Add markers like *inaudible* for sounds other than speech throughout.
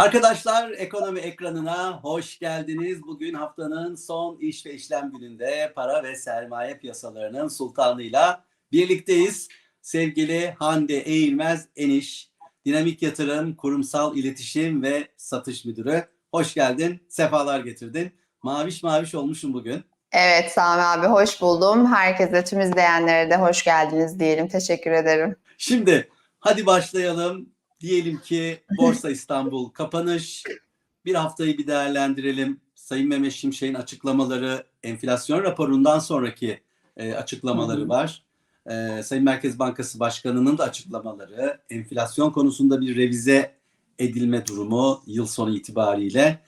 Arkadaşlar ekonomi ekranına hoş geldiniz. Bugün haftanın son iş ve işlem gününde para ve sermaye piyasalarının sultanıyla birlikteyiz. Sevgili Hande Eğilmez Eniş, Dinamik Yatırım Kurumsal İletişim ve Satış Müdürü. Hoş geldin, sefalar getirdin. Maviş maviş olmuşum bugün. Evet Sami abi hoş buldum. Herkese tüm izleyenlere de hoş geldiniz diyelim. Teşekkür ederim. Şimdi hadi başlayalım. Diyelim ki Borsa İstanbul kapanış. Bir haftayı bir değerlendirelim. Sayın Mehmet Şimşek'in açıklamaları, enflasyon raporundan sonraki e, açıklamaları var. E, Sayın Merkez Bankası Başkanı'nın da açıklamaları, enflasyon konusunda bir revize edilme durumu yıl sonu itibariyle.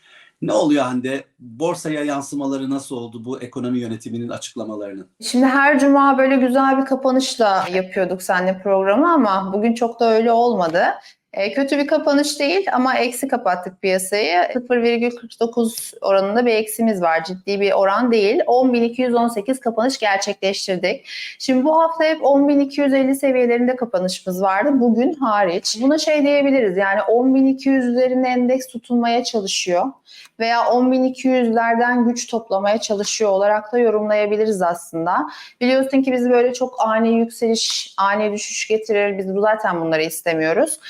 Ne oluyor Hande? Borsaya yansımaları nasıl oldu bu ekonomi yönetiminin açıklamalarının? Şimdi her cuma böyle güzel bir kapanışla yapıyorduk seninle programı ama bugün çok da öyle olmadı. E, kötü bir kapanış değil ama eksi kapattık piyasayı. 0,49 oranında bir eksimiz var. Ciddi bir oran değil. 10.218 kapanış gerçekleştirdik. Şimdi bu hafta hep 10.250 seviyelerinde kapanışımız vardı. Bugün hariç. Buna şey diyebiliriz yani 10.200 üzerinde endeks tutunmaya çalışıyor veya 10.200'lerden güç toplamaya çalışıyor olarak da yorumlayabiliriz aslında. Biliyorsun ki biz böyle çok ani yükseliş, ani düşüş getirir. Biz bu zaten bunları istemiyoruz.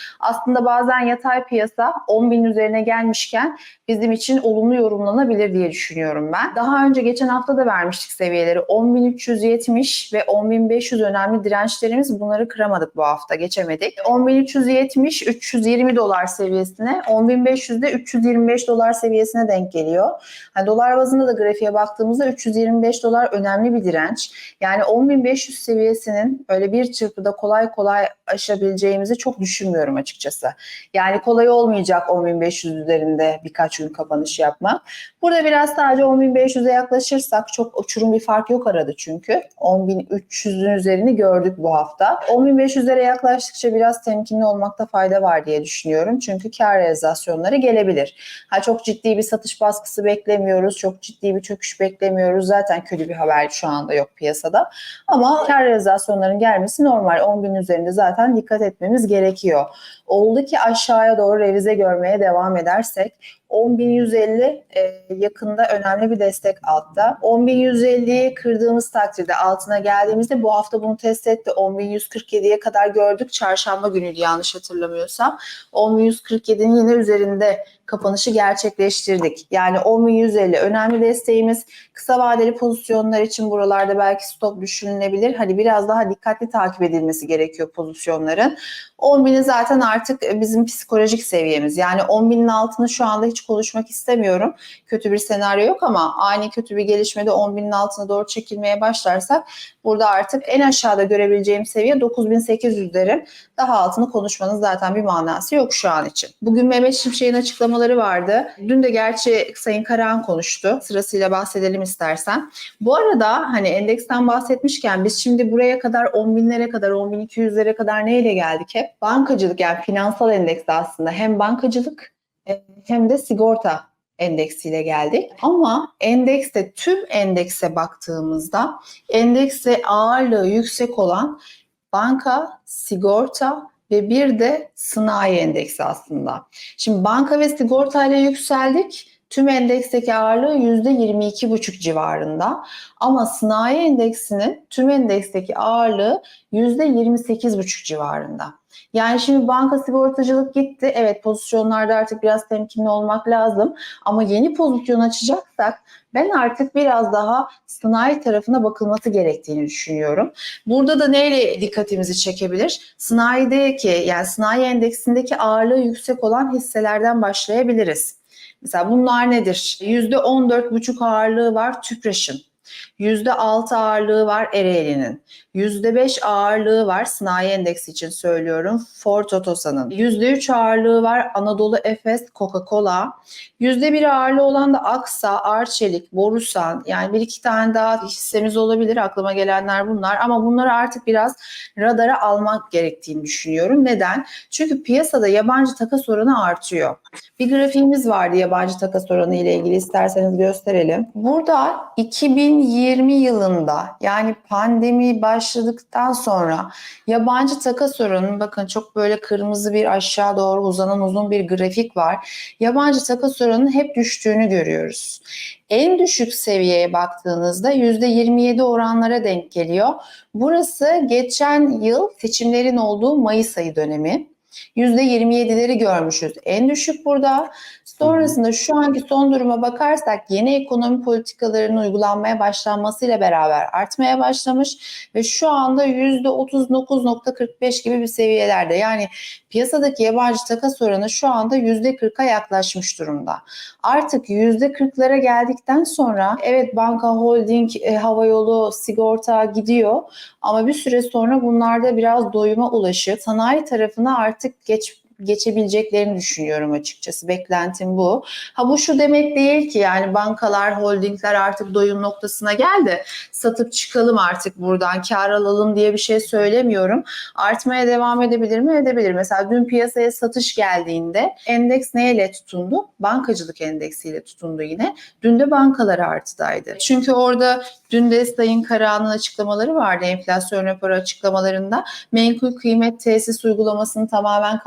Bazen yatay piyasa 10.000 üzerine gelmişken bizim için olumlu yorumlanabilir diye düşünüyorum ben. Daha önce geçen hafta da vermiştik seviyeleri. 10.370 ve 10.500 önemli dirençlerimiz bunları kıramadık bu hafta. Geçemedik. 10.370 320 dolar seviyesine, 10.500 de 325 dolar seviyesine denk geliyor. Hani dolar bazında da grafiğe baktığımızda 325 dolar önemli bir direnç. Yani 10.500 seviyesinin öyle bir çırpıda kolay kolay aşabileceğimizi çok düşünmüyorum açıkçası. Yani kolay olmayacak 10.500 üzerinde birkaç gün kapanış yapmak. Burada biraz sadece 10.500'e yaklaşırsak çok uçurum bir fark yok arada çünkü. 10.300'ün üzerini gördük bu hafta. 10.500'lere yaklaştıkça biraz temkinli olmakta fayda var diye düşünüyorum. Çünkü kar realizasyonları gelebilir. Ha çok ciddi bir satış baskısı beklemiyoruz. Çok ciddi bir çöküş beklemiyoruz. Zaten kötü bir haber şu anda yok piyasada. Ama kar realizasyonların gelmesi normal. 10 bin üzerinde zaten dikkat etmemiz gerekiyor. Oldu ki aşağıya doğru revize görmeye devam edersek 10.150 e, yakında önemli bir destek altta. 10.150'yi kırdığımız takdirde altına geldiğimizde bu hafta bunu test etti. 10.147'ye kadar gördük. Çarşamba günüydü yanlış hatırlamıyorsam. 10.147'nin yine üzerinde kapanışı gerçekleştirdik. Yani 10.150 önemli desteğimiz. Kısa vadeli pozisyonlar için buralarda belki stop düşünülebilir. Hani biraz daha dikkatli takip edilmesi gerekiyor pozisyonların. 10.000'i zaten artık bizim psikolojik seviyemiz. Yani 10.000'in altını şu anda hiç konuşmak istemiyorum. Kötü bir senaryo yok ama ani kötü bir gelişmede 10.000'in altına doğru çekilmeye başlarsak burada artık en aşağıda görebileceğim seviye 9.800'lerin daha altını konuşmanın zaten bir manası yok şu an için. Bugün Mehmet Şimşek'in açıklamaları vardı. Dün de gerçi Sayın Karahan konuştu. Sırasıyla bahsedelim istersen. Bu arada hani endeksten bahsetmişken biz şimdi buraya kadar 10 binlere kadar 10 bin 200'lere kadar neyle geldik hep? Bankacılık yani finansal endekste aslında hem bankacılık e, hem de sigorta endeksiyle geldik. Ama endekste tüm endekse baktığımızda endekse ağırlığı yüksek olan banka, sigorta ve bir de sanayi endeksi aslında. Şimdi banka ve sigorta ile yükseldik. Tüm endeksteki ağırlığı %22,5 civarında. Ama sanayi endeksinin tüm endeksteki ağırlığı %28,5 civarında. Yani şimdi banka sigortacılık gitti. Evet pozisyonlarda artık biraz temkinli olmak lazım. Ama yeni pozisyon açacaksak ben artık biraz daha sanayi tarafına bakılması gerektiğini düşünüyorum. Burada da neyle dikkatimizi çekebilir? Sanayideki yani sanayi endeksindeki ağırlığı yüksek olan hisselerden başlayabiliriz. Mesela bunlar nedir? %14,5 ağırlığı var Tüpraş'ın. %6 ağırlığı var Ereğli'nin. %5 ağırlığı var sanayi endeksi için söylüyorum Ford Otosan'ın. %3 ağırlığı var Anadolu Efes Coca-Cola. %1 ağırlığı olan da Aksa, Arçelik, Borusan yani bir iki tane daha hissemiz olabilir aklıma gelenler bunlar ama bunları artık biraz radara almak gerektiğini düşünüyorum. Neden? Çünkü piyasada yabancı takas oranı artıyor. Bir grafiğimiz vardı yabancı takas oranı ile ilgili isterseniz gösterelim. Burada 2020 2020 yılında yani pandemi başladıktan sonra yabancı takas oranının bakın çok böyle kırmızı bir aşağı doğru uzanan uzun bir grafik var. Yabancı takas oranının hep düştüğünü görüyoruz. En düşük seviyeye baktığınızda %27 oranlara denk geliyor. Burası geçen yıl seçimlerin olduğu Mayıs ayı dönemi. %27'leri görmüşüz. En düşük burada. Sonrasında şu anki son duruma bakarsak yeni ekonomi politikalarının uygulanmaya başlanmasıyla beraber artmaya başlamış ve şu anda %39.45 gibi bir seviyelerde. Yani piyasadaki yabancı takas oranı şu anda %40'a yaklaşmış durumda. Artık %40'lara geldikten sonra evet banka, holding, e, havayolu, sigorta gidiyor ama bir süre sonra bunlarda biraz doyuma ulaşıp sanayi tarafına artık geç geçebileceklerini düşünüyorum açıkçası. Beklentim bu. Ha bu şu demek değil ki yani bankalar, holdingler artık doyum noktasına geldi. Satıp çıkalım artık buradan kar alalım diye bir şey söylemiyorum. Artmaya devam edebilir mi? Edebilir. Mesela dün piyasaya satış geldiğinde endeks neyle tutundu? Bankacılık endeksiyle tutundu yine. Dün de bankalar artıdaydı. Çünkü orada dün de Sayın Karahan'ın açıklamaları vardı enflasyon raporu açıklamalarında. Menkul kıymet tesis uygulamasını tamamen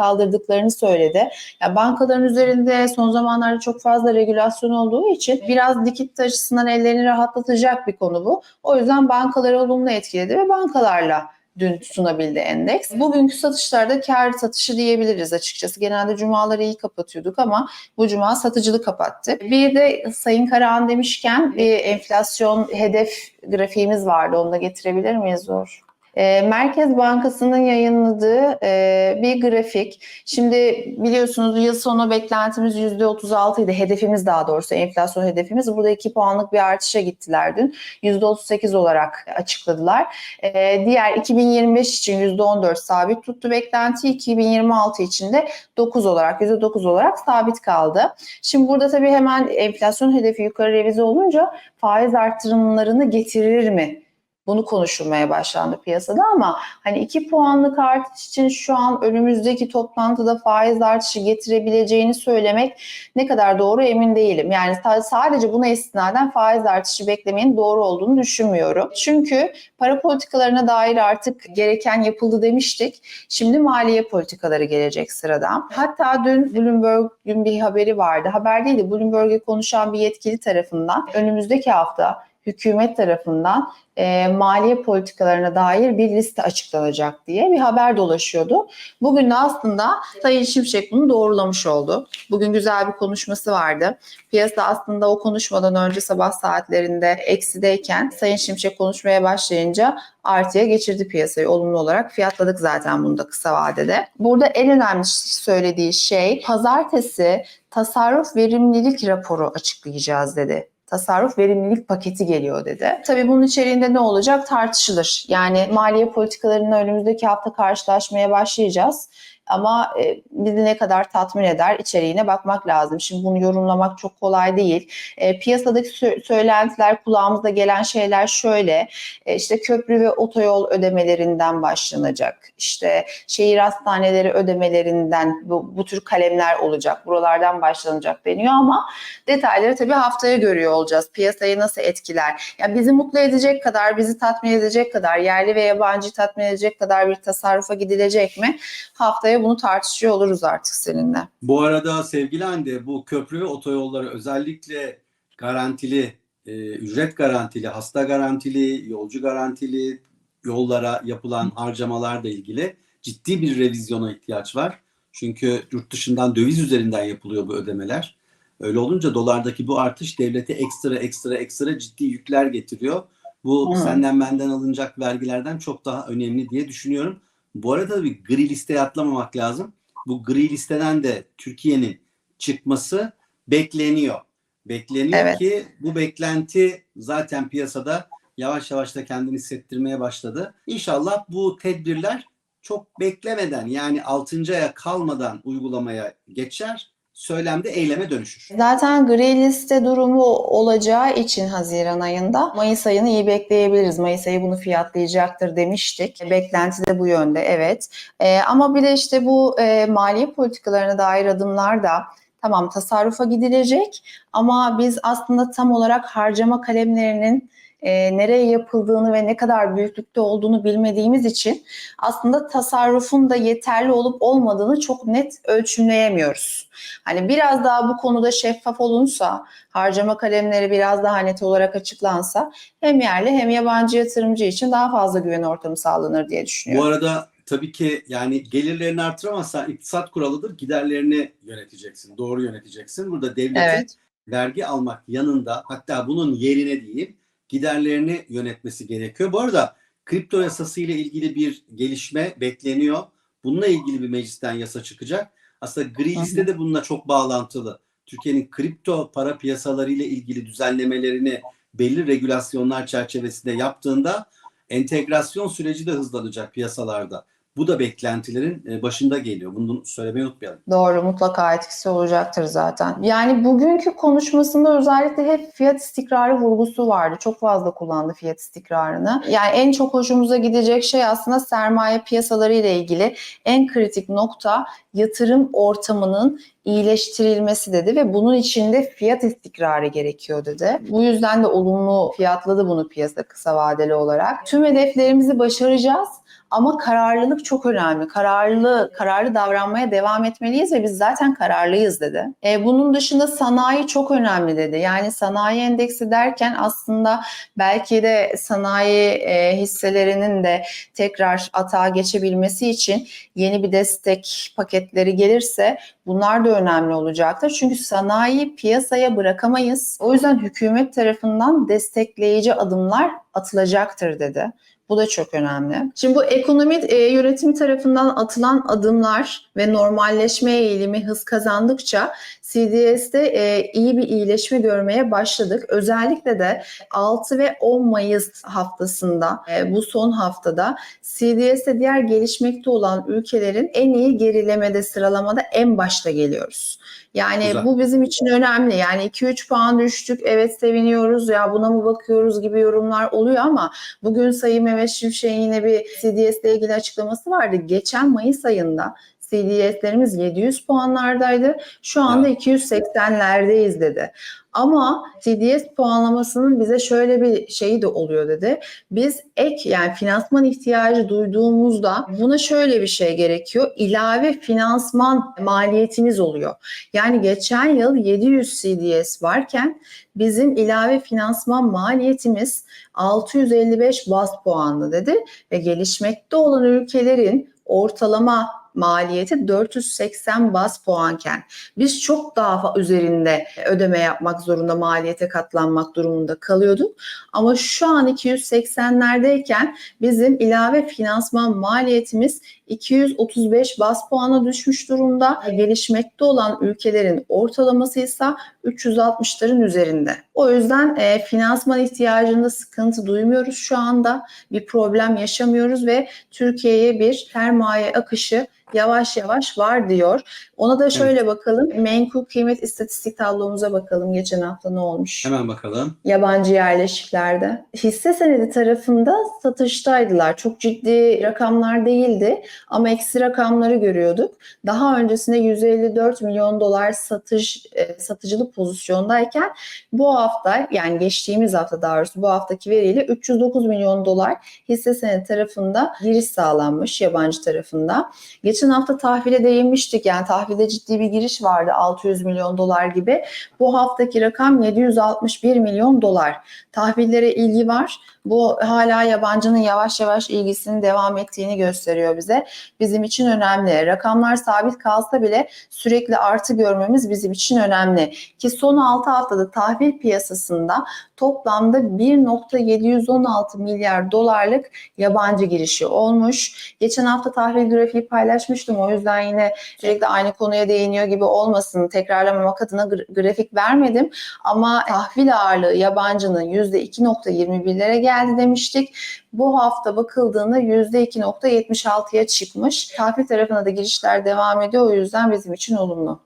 kaldırdıklarını söyledi. Ya bankaların üzerinde son zamanlarda çok fazla regülasyon olduğu için biraz likit açısından ellerini rahatlatacak bir konu bu. O yüzden bankaları olumlu etkiledi ve bankalarla dün tutunabildi endeks. Bugünkü satışlarda kar satışı diyebiliriz açıkçası. Genelde cumaları iyi kapatıyorduk ama bu cuma satıcılı kapattı. Bir de Sayın Karahan demişken bir enflasyon hedef grafiğimiz vardı. Onu da getirebilir miyiz zor? E, Merkez Bankası'nın yayınladığı e, bir grafik. Şimdi biliyorsunuz yıl sonu beklentimiz %36 idi. Hedefimiz daha doğrusu enflasyon hedefimiz. Burada 2 puanlık bir artışa gittiler dün. %38 olarak açıkladılar. E, diğer 2025 için %14 sabit tuttu beklenti. 2026 için de 9 olarak %9 olarak sabit kaldı. Şimdi burada tabii hemen enflasyon hedefi yukarı revize olunca faiz artırımlarını getirir mi? Bunu konuşulmaya başlandı piyasada ama hani 2 puanlık artış için şu an önümüzdeki toplantıda faiz artışı getirebileceğini söylemek ne kadar doğru emin değilim. Yani sadece buna istinaden faiz artışı beklemenin doğru olduğunu düşünmüyorum. Çünkü para politikalarına dair artık gereken yapıldı demiştik. Şimdi maliye politikaları gelecek sırada. Hatta dün Bloomberg'ün bir haberi vardı. Haber değildi. Bloomberg'e konuşan bir yetkili tarafından önümüzdeki hafta hükümet tarafından e, maliye politikalarına dair bir liste açıklanacak diye bir haber dolaşıyordu. Bugün de aslında Sayın Şimşek bunu doğrulamış oldu. Bugün güzel bir konuşması vardı. Piyasa aslında o konuşmadan önce sabah saatlerinde eksideyken Sayın Şimşek konuşmaya başlayınca artıya geçirdi piyasayı olumlu olarak. Fiyatladık zaten bunu da kısa vadede. Burada en önemli söylediği şey pazartesi tasarruf verimlilik raporu açıklayacağız dedi tasarruf verimlilik paketi geliyor dedi. Tabii bunun içeriğinde ne olacak tartışılır. Yani maliye politikalarının önümüzdeki hafta karşılaşmaya başlayacağız. Ama e, bizi ne kadar tatmin eder içeriğine bakmak lazım. Şimdi bunu yorumlamak çok kolay değil. E, piyasadaki sö- söylentiler, kulağımıza gelen şeyler şöyle. E, işte köprü ve otoyol ödemelerinden başlanacak. İşte şehir hastaneleri ödemelerinden bu, bu tür kalemler olacak. Buralardan başlanacak deniyor ama detayları tabii haftaya görüyor olacağız. Piyasayı nasıl etkiler? Yani bizi mutlu edecek kadar, bizi tatmin edecek kadar, yerli ve yabancı tatmin edecek kadar bir tasarrufa gidilecek mi? Haftaya bunu tartışıyor oluruz artık seninle. Bu arada sevgili Hande bu köprü ve otoyolları özellikle garantili, e, ücret garantili, hasta garantili, yolcu garantili yollara yapılan harcamalarla ilgili ciddi bir revizyona ihtiyaç var. Çünkü yurt dışından döviz üzerinden yapılıyor bu ödemeler. Öyle olunca dolardaki bu artış devlete ekstra ekstra ekstra ciddi yükler getiriyor. Bu Hı. senden benden alınacak vergilerden çok daha önemli diye düşünüyorum. Bu arada bir gri listeye atlamamak lazım. Bu gri listeden de Türkiye'nin çıkması bekleniyor. Bekleniyor Evet. ki bu beklenti zaten piyasada yavaş yavaş da kendini hissettirmeye başladı. İnşallah bu tedbirler çok beklemeden yani 6. aya kalmadan uygulamaya geçer. Söylemde eyleme dönüşür. Zaten gri liste durumu olacağı için Haziran ayında Mayıs ayını iyi bekleyebiliriz. Mayıs ayı bunu fiyatlayacaktır demiştik. Beklenti de bu yönde evet. Ee, ama bir de işte bu e, maliye politikalarına dair adımlar da tamam tasarrufa gidilecek ama biz aslında tam olarak harcama kalemlerinin e, nereye yapıldığını ve ne kadar büyüklükte olduğunu bilmediğimiz için aslında tasarrufun da yeterli olup olmadığını çok net ölçümleyemiyoruz. Hani biraz daha bu konuda şeffaf olunsa, harcama kalemleri biraz daha net olarak açıklansa hem yerli hem yabancı yatırımcı için daha fazla güven ortamı sağlanır diye Bu düşünüyorum. arada tabii ki yani gelirlerini artıramazsan iktisat kuralıdır. Giderlerini yöneteceksin. Doğru yöneteceksin. Burada devletin Evet. vergi almak yanında hatta bunun yerine değil giderlerini yönetmesi gerekiyor. Bu arada kripto yasası ile ilgili bir gelişme bekleniyor. Bununla ilgili bir meclisten yasa çıkacak. Aslında gri liste de bununla çok bağlantılı. Türkiye'nin kripto para piyasaları ile ilgili düzenlemelerini belli regülasyonlar çerçevesinde yaptığında entegrasyon süreci de hızlanacak piyasalarda. Bu da beklentilerin e, başında geliyor. Bunu söylemeyi unutmayalım. Doğru mutlaka etkisi olacaktır zaten. Yani bugünkü konuşmasında özellikle hep fiyat istikrarı vurgusu vardı. Çok fazla kullandı fiyat istikrarını. Yani en çok hoşumuza gidecek şey aslında sermaye piyasaları ile ilgili en kritik nokta yatırım ortamının iyileştirilmesi dedi ve bunun içinde fiyat istikrarı gerekiyor dedi. Bu yüzden de olumlu fiyatladı bunu piyasa kısa vadeli olarak. Tüm hedeflerimizi başaracağız ama kararlılık çok önemli. Kararlı kararlı davranmaya devam etmeliyiz ve biz zaten kararlıyız dedi. E, bunun dışında sanayi çok önemli dedi. Yani sanayi endeksi derken aslında belki de sanayi e, hisselerinin de tekrar atağa geçebilmesi için yeni bir destek paketleri gelirse bunlar da önemli olacaktır. Çünkü sanayi piyasaya bırakamayız. O yüzden hükümet tarafından destekleyici adımlar atılacaktır dedi. Bu da çok önemli. Şimdi bu ekonomi e, yönetimi tarafından atılan adımlar ve normalleşme eğilimi hız kazandıkça CDS'de e, iyi bir iyileşme görmeye başladık. Özellikle de 6 ve 10 Mayıs haftasında e, bu son haftada CDS'de diğer gelişmekte olan ülkelerin en iyi gerilemede sıralamada en başta geliyoruz. Yani Güzel. bu bizim için önemli. Yani 2-3 puan düştük. Evet seviniyoruz ya buna mı bakıyoruz gibi yorumlar oluyor ama Bugün Sayın Mehmet Şimşek'in yine bir CDS ile ilgili açıklaması vardı. Geçen Mayıs ayında CDS'lerimiz 700 puanlardaydı. Şu anda 280'lerdeyiz dedi. Ama CDS puanlamasının bize şöyle bir şeyi de oluyor dedi. Biz ek yani finansman ihtiyacı duyduğumuzda buna şöyle bir şey gerekiyor. İlave finansman maliyetimiz oluyor. Yani geçen yıl 700 CDS varken bizim ilave finansman maliyetimiz 655 bas puanlı dedi ve gelişmekte olan ülkelerin ortalama maliyeti 480 bas puanken biz çok daha üzerinde ödeme yapmak zorunda maliyete katlanmak durumunda kalıyorduk. Ama şu an 280'lerdeyken bizim ilave finansman maliyetimiz 235 bas puana düşmüş durumda. Gelişmekte olan ülkelerin ortalaması ise 360'ların üzerinde. O yüzden e, finansman ihtiyacında sıkıntı duymuyoruz şu anda. Bir problem yaşamıyoruz ve Türkiye'ye bir sermaye akışı yavaş yavaş var diyor. Ona da şöyle bakalım. Menkul kıymet istatistik tablomuza bakalım. Geçen hafta ne olmuş? Hemen bakalım. yabancı yerleşiklerde. Hisse senedi tarafında satıştaydılar. Çok ciddi rakamlar değildi ama eksi rakamları görüyorduk. Daha öncesinde 154 milyon dolar satış e, satıcılı pozisyondayken bu hafta yani geçtiğimiz hafta daha doğrusu bu haftaki veriyle 309 milyon dolar hisse senedi tarafında giriş sağlanmış yabancı tarafında. Geçen hafta tahvile değinmiştik yani tahvilde ciddi bir giriş vardı 600 milyon dolar gibi. Bu haftaki rakam 761 milyon dolar. Tahvillere ilgi var. Bu hala yabancının yavaş yavaş ilgisinin devam ettiğini gösteriyor bize. Bizim için önemli. Rakamlar sabit kalsa bile sürekli artı görmemiz bizim için önemli. Ki son 6 haftada tahvil piyasasında toplamda 1.716 milyar dolarlık yabancı girişi olmuş. Geçen hafta tahvil grafiği paylaşmıştım. O yüzden yine sürekli aynı konuya değiniyor gibi olmasın. Tekrarlamamak adına gra- grafik vermedim. Ama tahvil ağırlığı yabancının %2.21'lere geldi demiştik. Bu hafta bakıldığında %2.76'ya çıkmış. Tahvil tarafına da girişler devam ediyor. O yüzden bizim için olumlu.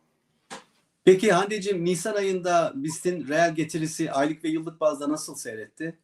Peki Hande'cim Nisan ayında BIST'in reel getirisi aylık ve yıllık bazda nasıl seyretti?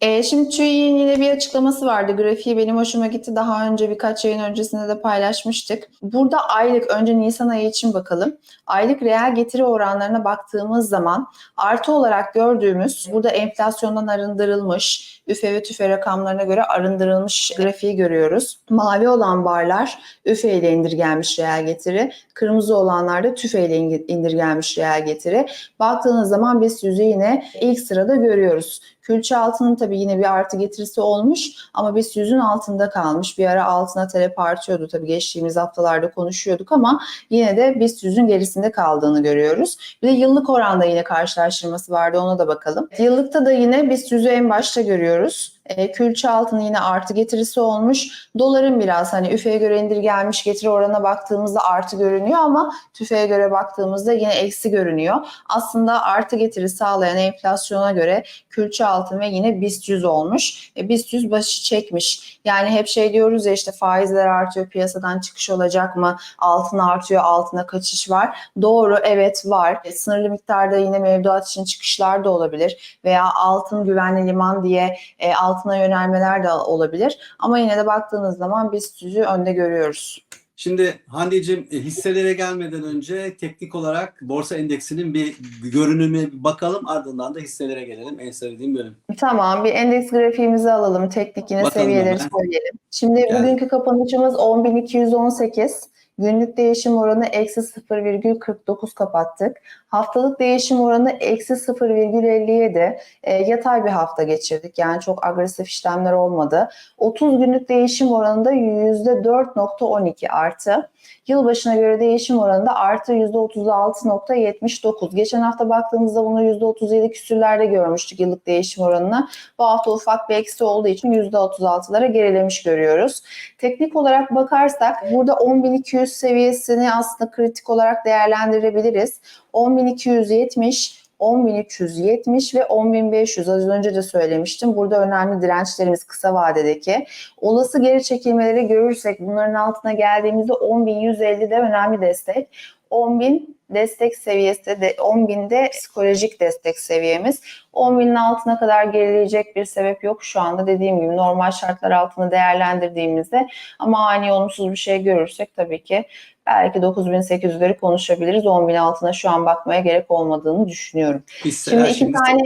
E, şimdi TÜİ'nin yine bir açıklaması vardı. Grafiği benim hoşuma gitti. Daha önce birkaç yayın öncesinde de paylaşmıştık. Burada aylık, önce Nisan ayı için bakalım. Aylık reel getiri oranlarına baktığımız zaman artı olarak gördüğümüz, burada enflasyondan arındırılmış, üfe ve tüfe rakamlarına göre arındırılmış grafiği görüyoruz. Mavi olan barlar üfe ile indirgenmiş reel getiri, kırmızı olanlar da tüfe ile indirgenmiş reel getiri. Baktığınız zaman biz yüzü yine ilk sırada görüyoruz. Külçe altının tabii yine bir artı getirisi olmuş ama biz yüzün altında kalmış. Bir ara altına talep artıyordu tabii geçtiğimiz haftalarda konuşuyorduk ama yine de biz yüzün gerisinde kaldığını görüyoruz. Bir de yıllık oranda yine karşılaştırması vardı ona da bakalım. Yıllıkta da yine biz yüzü en başta görüyoruz. E, külçe altının yine artı getirisi olmuş. Doların biraz hani üfeye göre indirgelmiş getiri oranına baktığımızda artı görünüyor ama tüfeğe göre baktığımızda yine eksi görünüyor. Aslında artı getiri sağlayan enflasyona göre külçe altın ve yine BIST 100 olmuş. E, BIST 100 başı çekmiş. Yani hep şey diyoruz ya işte faizler artıyor piyasadan çıkış olacak mı? Altın artıyor altına kaçış var. Doğru evet var. E, sınırlı miktarda yine mevduat için çıkışlar da olabilir. Veya altın güvenli liman diye e, altına yönelmeler de olabilir. Ama yine de baktığınız zaman BIST 100'ü önde görüyoruz. Şimdi Hande'cim e, hisselere gelmeden önce teknik olarak borsa endeksinin bir görünümüne bir bakalım ardından da hisselere gelelim. En sevdiğim bölüm. Tamam bir endeks grafiğimizi alalım. Teknik yine Bakalım seviyeleri hemen. söyleyelim. Şimdi Geldi. bugünkü kapanışımız 10.218. Günlük değişim oranı eksi 0,49 kapattık. Haftalık değişim oranı eksi 0,57. E, yatay bir hafta geçirdik. Yani çok agresif işlemler olmadı. 30 günlük değişim oranında %4.12 artı. Yılbaşına göre değişim oranında artı %36.79. Geçen hafta baktığımızda bunu %37 küsürlerde görmüştük yıllık değişim oranını. Bu hafta ufak bir eksi olduğu için %36'lara gerilemiş görüyoruz. Teknik olarak bakarsak burada 10.200 seviyesini aslında kritik olarak değerlendirebiliriz. 10.270 10.370 ve 10.500 az önce de söylemiştim. Burada önemli dirençlerimiz kısa vadedeki. Olası geri çekilmeleri görürsek bunların altına geldiğimizde 10.150 de önemli destek. 10.000 destek seviyesi de 10.000'de psikolojik destek seviyemiz. 10.000'in altına kadar gerileyecek bir sebep yok şu anda dediğim gibi normal şartlar altında değerlendirdiğimizde ama ani olumsuz bir şey görürsek tabii ki belki 9.800'leri konuşabiliriz. 10.000 altına şu an bakmaya gerek olmadığını düşünüyorum. Hisseler Şimdi iki şimdi tane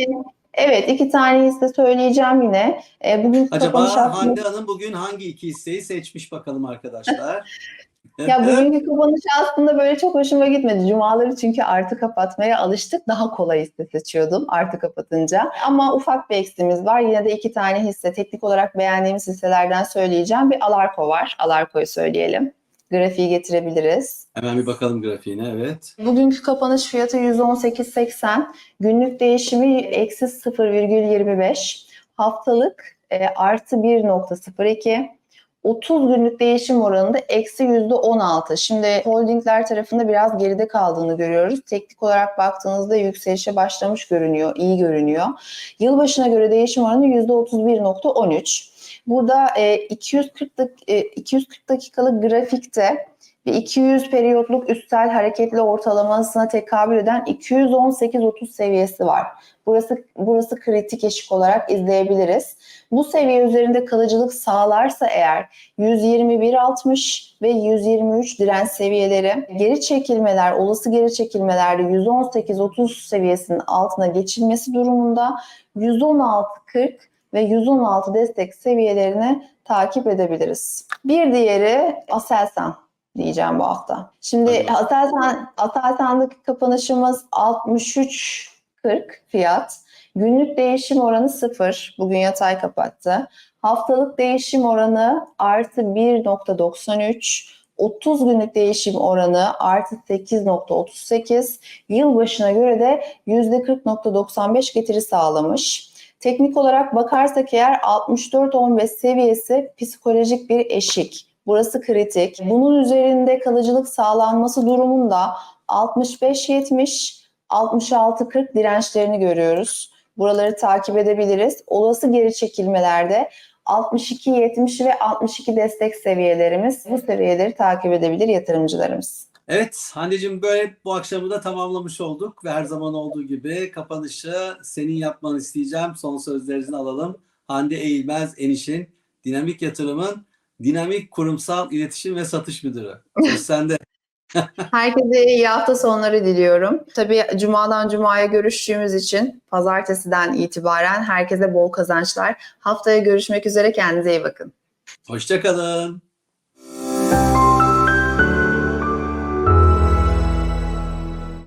evet iki tane hisse söyleyeceğim yine. E, bugün Acaba Hande Hanım bugün hangi iki hisseyi seçmiş bakalım arkadaşlar. *laughs* Ya bugünkü kapanış aslında böyle çok hoşuma gitmedi. Cumaları çünkü artı kapatmaya alıştık. Daha kolay hisse seçiyordum artı kapatınca. Ama ufak bir eksiğimiz var. Yine de iki tane hisse teknik olarak beğendiğimiz hisselerden söyleyeceğim. Bir Alarko var. Alarko'yu söyleyelim. Grafiği getirebiliriz. Hemen bir bakalım grafiğine evet. Bugünkü kapanış fiyatı 118.80. Günlük değişimi eksi 0,25. Haftalık e, artı 1.02. 30 günlük değişim oranında eksi %16. Şimdi holdingler tarafında biraz geride kaldığını görüyoruz. Teknik olarak baktığınızda yükselişe başlamış görünüyor, iyi görünüyor. Yılbaşına göre değişim oranı %31.13. Burada e, 240, dak- e, 240 dakikalık grafikte ve 200 periyotluk üstel hareketli ortalamasına tekabül eden 218.30 seviyesi var. Burası burası kritik eşik olarak izleyebiliriz. Bu seviye üzerinde kalıcılık sağlarsa eğer 121.60 ve 123 direnç seviyeleri geri çekilmeler, olası geri çekilmelerde 118.30 seviyesinin altına geçilmesi durumunda 116.40 ve 116 destek seviyelerini takip edebiliriz. Bir diğeri Aselsan diyeceğim bu hafta. Şimdi Hadi Aselsan, Aselsan'daki kapanışımız 63.40 fiyat. Günlük değişim oranı 0. Bugün yatay kapattı. Haftalık değişim oranı artı 1.93. 30 günlük değişim oranı artı 8.38. Yılbaşına göre de %40.95 getiri sağlamış. Teknik olarak bakarsak eğer 64-15 seviyesi psikolojik bir eşik. Burası kritik. Bunun üzerinde kalıcılık sağlanması durumunda 65-70, 66-40 dirençlerini görüyoruz. Buraları takip edebiliriz. Olası geri çekilmelerde 62-70 ve 62 destek seviyelerimiz bu seviyeleri takip edebilir yatırımcılarımız. Evet Hande'cim böyle bu akşamı da tamamlamış olduk ve her zaman olduğu gibi kapanışı senin yapmanı isteyeceğim. Son sözlerini alalım. Hande Eğilmez Eniş'in Dinamik Yatırım'ın Dinamik Kurumsal İletişim ve Satış Müdürü. *laughs* Söz sende. Herkese iyi hafta sonları diliyorum. Tabii cumadan cumaya görüştüğümüz için pazartesiden itibaren herkese bol kazançlar. Haftaya görüşmek üzere kendinize iyi bakın. Hoşçakalın.